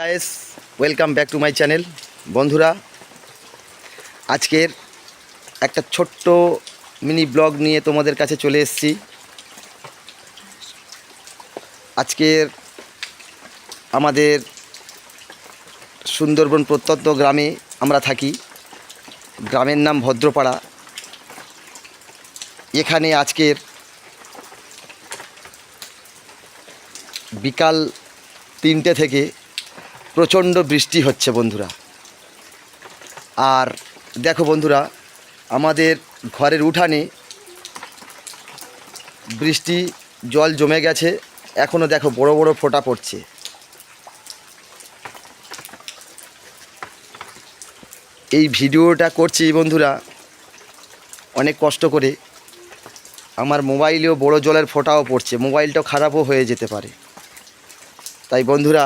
Guys welcome back to my channel বন্ধুরা, আজকের একটা ছোট্ট মিনি ব্লগ নিয়ে তোমাদের কাছে চলে এসেছি। আজকের আমাদের সুন্দরবন প্রত্যন্ত গ্রামে আমরা থাকি। গ্রামের নাম ভদ্রপাড়া। এখানে আজকের বিকাল তিনটে থেকে প্রচণ্ড বৃষ্টি হচ্ছে বন্ধুরা। আর দেখো বন্ধুরা, আমাদের ঘরের উঠানে বৃষ্টি, জল জমে গেছে। এখনও দেখো বড় বড় ফোঁটা পড়ছে। এই ভিডিওটা করছি বন্ধুরা অনেক কষ্ট করে। আমার মোবাইলেও বড় জলের ফোঁটাও পড়ছে, মোবাইলটাও খারাপও হয়ে যেতে পারে। তাই বন্ধুরা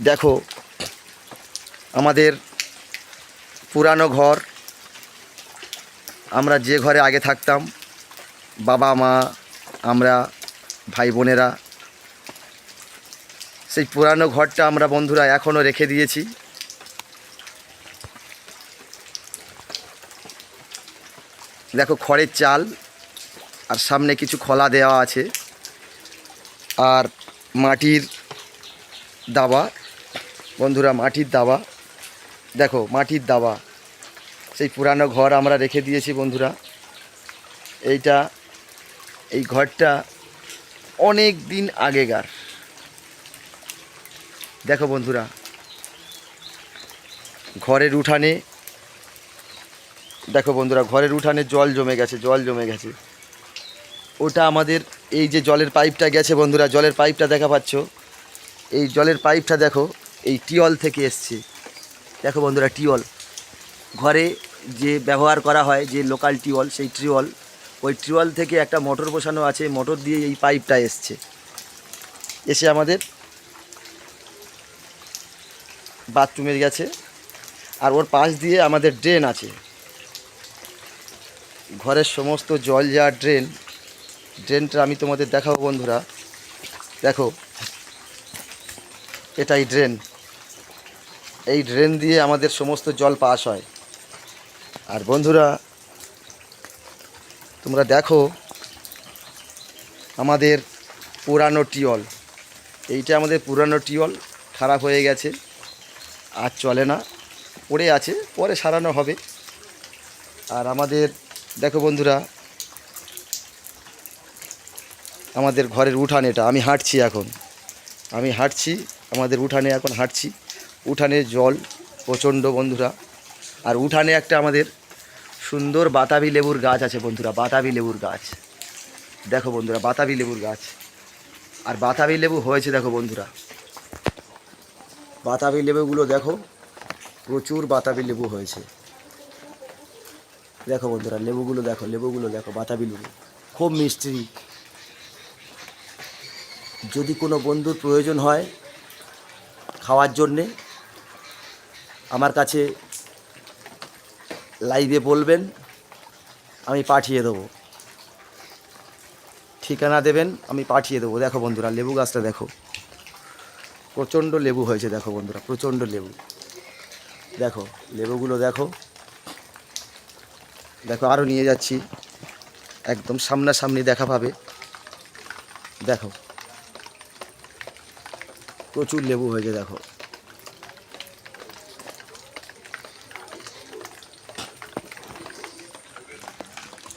দেখো, আমাদের পুরানো ঘর, আমরা যে ঘরে আগে থাকতাম, বাবা, মা, আমরা, ভাই, বোনেরা, সেই পুরানো ঘরটা আমরা বন্ধুরা এখনও রেখে দিয়েছি। দেখো, খড়ের চাল, আর সামনে কিছু খোলা দেওয়া আছে, আর মাটির দাবা। বন্ধুরা, মাটির দাবা। দেখো, মাটির দাবা। সেই পুরানো ঘর আমরা রেখে দিয়েছি বন্ধুরা। এইটা, এই ঘরটা অনেক দিন আগেকার। দেখো বন্ধুরা, ঘরের উঠানে, দেখো বন্ধুরা, ঘরের উঠানে জল জমে গেছে, জল জমে গেছে। ওটা আমাদের, এই যে জলের পাইপটা গেছে বন্ধুরা, জলের পাইপটা দেখা পাচ্ছ? এই জলের পাইপটা দেখো এই টিওল থেকে এসছে। দেখো বন্ধুরা টিওল ঘরে যে ব্যবহার করা হয়, যে লোকাল টিওল সেই টিওল ওই টিওল থেকে একটা মোটর বসানো আছে মোটর দিয়ে এই পাইপটা এসছে। এসে আমাদের বাথরুমে গেছে। আর ওর পাশ দিয়ে আমাদের ড্রেন আছে। ঘরের সমস্ত জল যাওয়ার ড্রেন ড্রেনটা আমি তোমাদের দেখাবো বন্ধুরা। দেখো, এটাই ড্রেন এই ড্রেন দিয়ে আমাদের সমস্ত জল পাস হয়। আর বন্ধুরা, তোমরা দেখো আমাদের পুরানো টিওল এইটা আমাদের পুরানো টিওল খারাপ হয়ে গেছে, আর চলে না। পড়ে আছে, পরে সারানো হবে। আর আমাদের, দেখো বন্ধুরা, আমাদের ঘরের উঠান এটা। আমি হাঁটছি এখন। আমি হাঁটছি, আমাদের উঠানে এখন হাঁটছি। উঠানে জল, প্রচণ্ড বন্ধুরা। আর উঠানে একটা আমাদের সুন্দর বাতাবি লেবুর গাছ আছে বন্ধুরা, বাতাবি লেবুর গাছ। দেখো বন্ধুরা, বাতাবি লেবুর গাছ। আর বাতাবি লেবু হয়েছে দেখো বন্ধুরা। বাতাবি লেবুগুলো দেখো, প্রচুর বাতাবি লেবু হয়েছে। দেখো বন্ধুরা, লেবুগুলো দেখো লেবুগুলো দেখো, বাতাবি লেবু। খুব মিষ্টি। যদি কোনো বন্ধুর প্রয়োজন হয় খাওয়ার জন্যে আমার কাছে লাইভে বলবেন, আমি পাঠিয়ে দেবো। ঠিকানা দেবেন, আমি পাঠিয়ে দেবো। দেখো বন্ধুরা, লেবু গাছটা দেখো। প্রচণ্ড লেবু হয়েছে, দেখো বন্ধুরা, প্রচণ্ড লেবু। দেখো, লেবুগুলো দেখো। দেখো আরও নিয়ে যাচ্ছি। একদম সামনাসামনি দেখা পাবে। দেখো। প্রচুর লেবু হয়েছে, দেখো।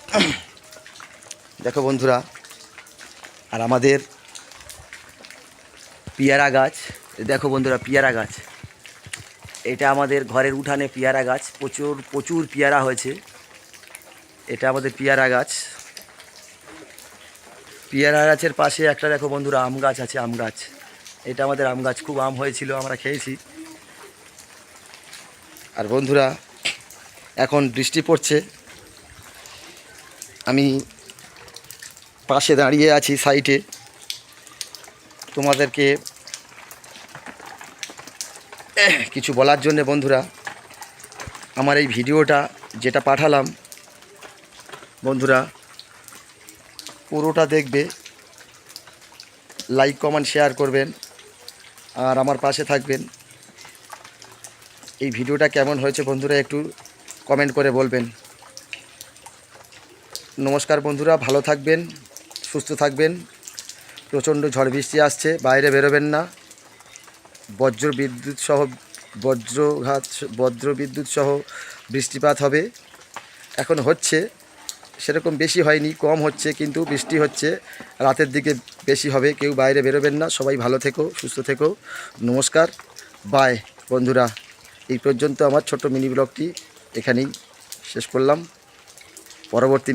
দেখো বন্ধুরা, আর আমাদের পেয়ারা গাছ, দেখো বন্ধুরা পেয়ারা গাছ। এটা আমাদের ঘরের উঠানে পেয়ারা গাছ, প্রচুর প্রচুর পেয়ারা হয়েছে। এটা আমাদের পেয়ারা গাছ। পেয়ারা গাছের পাশে একটা, দেখো বন্ধুরা, আম গাছ আছে, আম গাছ। এটা আমাদের আম গাছ, খুব আম হয়েছিল, আমরা খেয়েছি। আর বন্ধুরা, এখন বৃষ্টি পড়ছে। আমি পাশে দাঁড়িয়ে আছি সাইটে। তোমাদেরকে কিছু বলার জন্যে বন্ধুরা, আমার এই ভিডিওটা যেটা পাঠালাম, বন্ধুরা, পুরোটা দেখবে লাইক কমেন্ট শেয়ার করবেন, আর আমার পাশে থাকবেন। এই ভিডিওটা কেমন হয়েছে বন্ধুরা একটু কমেন্ট করে বলবেন। নমস্কার বন্ধুরা, ভালো থাকবেন, সুস্থ থাকবেন। প্রচণ্ড ঝড় বৃষ্টি আসছে, বাইরে বেরোবেন না। বজ্র বিদ্যুৎ সহ বজ্রঘাত বজ্র বিদ্যুৎ সহ বৃষ্টিপাত হবে। এখন হচ্ছে, সেরকম বেশি হয়নি, কম হচ্ছে, কিন্তু বৃষ্টি হচ্ছে। রাতের দিকে বেশি হবে, কেউ বাইরে বেরোবেন না। সবাই ভালো থেকো, সুস্থ থেকো। নমস্কার, বাই বন্ধুরা। এই পর্যন্ত আমার ছোট মিনি ব্লগটি এখানেই শেষ করলাম। পরবর্তী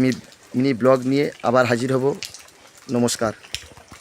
মিনি ব্লগ নিয়ে আবার হাজির হব। নমস্কার।